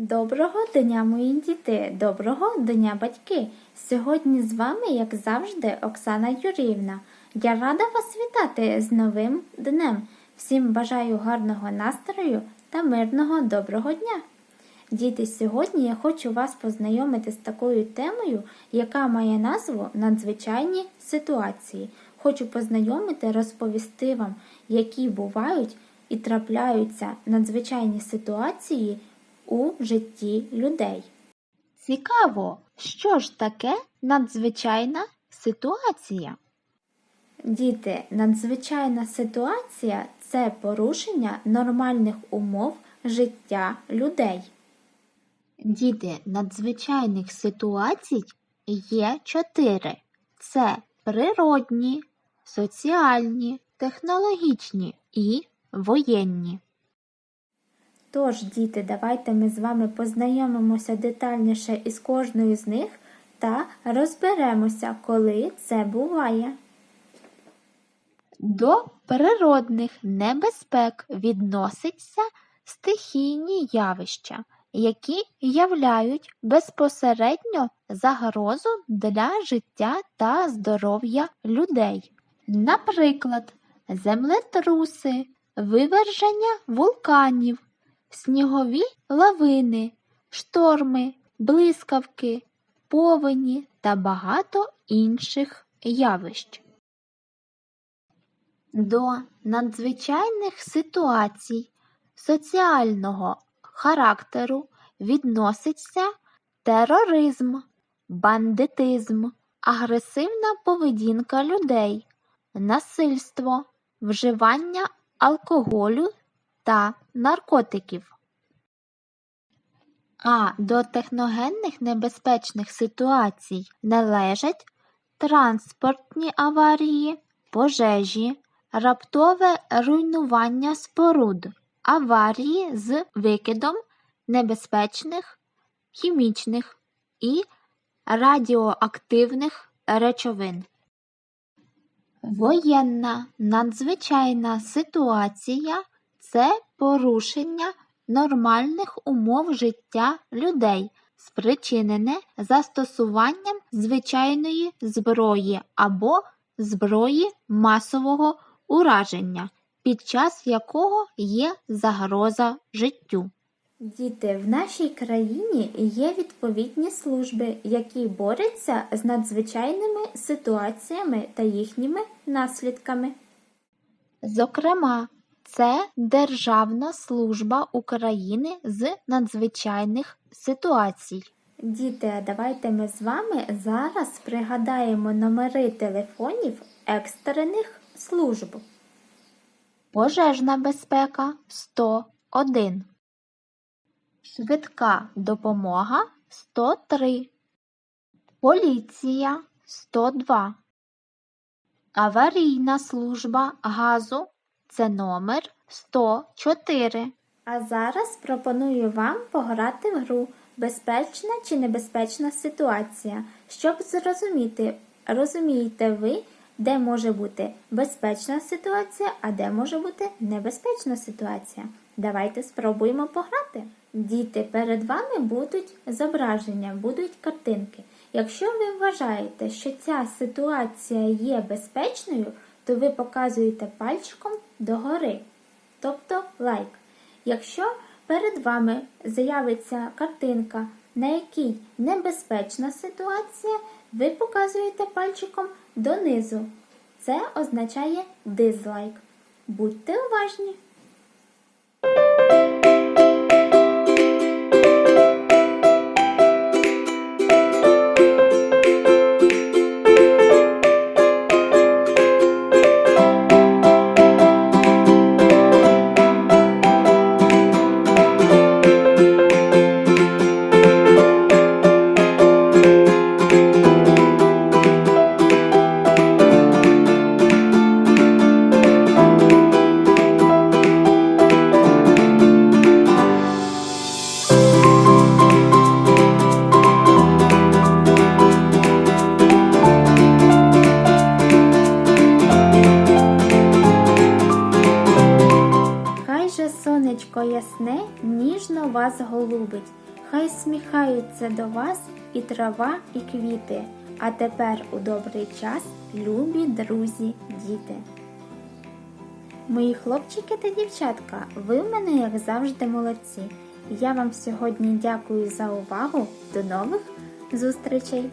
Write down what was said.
Доброго дня, мої діти! Доброго дня, батьки! Сьогодні з вами, як завжди, Оксана Юріївна. Я рада вас вітати з новим днем. Всім бажаю гарного настрою та мирного доброго дня. Діти, сьогодні я хочу вас познайомити з такою темою, яка має назву Надзвичайні ситуації. Хочу познайомити, розповісти вам, які бувають і трапляються надзвичайні ситуації у житті людей. Цікаво, що ж таке надзвичайна ситуація? Діти, надзвичайна ситуація це порушення нормальних умов життя людей. Діти, надзвичайних ситуацій є чотири: це природні, соціальні, технологічні і воєнні. Тож, діти, давайте ми з вами познайомимося детальніше із кожною з них та розберемося, коли це буває. До природних небезпек відносяться стихійні явища, які являють безпосередньо загрозу для життя та здоров'я людей. Наприклад, землетруси, виверження вулканів, снігові лавини, шторми, блискавки, повені та багато інших явищ. До надзвичайних ситуацій соціального характеру відноситься тероризм, бандитизм, агресивна поведінка людей, насильство, вживання алкоголю та наркотиків. А до техногенних небезпечних ситуацій належать транспортні аварії, пожежі, раптове руйнування споруд, аварії з викидом небезпечних хімічних і радіоактивних речовин. Воєнна надзвичайна ситуація це порушення нормальних умов життя людей, спричинене застосуванням звичайної зброї або зброї масового ураження, під час якого є загроза життю. Діти, в нашій країні є відповідні служби, які борються з надзвичайними ситуаціями та їхніми наслідками. Зокрема, це Державна служба України з надзвичайних ситуацій. Діти, а давайте ми з вами зараз пригадаємо номери телефонів екстрених служб. Пожежна безпека 101. Швидка допомога 103. Поліція 102. Аварійна служба газу це номер 104. А зараз пропоную вам пограти в гру Безпечна чи небезпечна ситуація, щоб зрозуміти, розумієте ви, де може бути безпечна ситуація, а де може бути небезпечна ситуація. Давайте спробуємо пограти. Діти, перед вами будуть зображення, будуть картинки. Якщо ви вважаєте, що ця ситуація є безпечною, то ви показуєте пальчиком догори, тобто лайк. Якщо перед вами з'явиться картинка, на якій небезпечна ситуація, ви показуєте пальчиком донизу. Це означає дизлайк. Будьте уважні! Вас голубить, Хай сміхаються до вас і трава, і квіти. А тепер у добрий час, любі друзі, діти. Мої хлопчики та дівчатка, ви в мене, як завжди, молодці. Я вам сьогодні дякую за увагу. До нових зустрічей!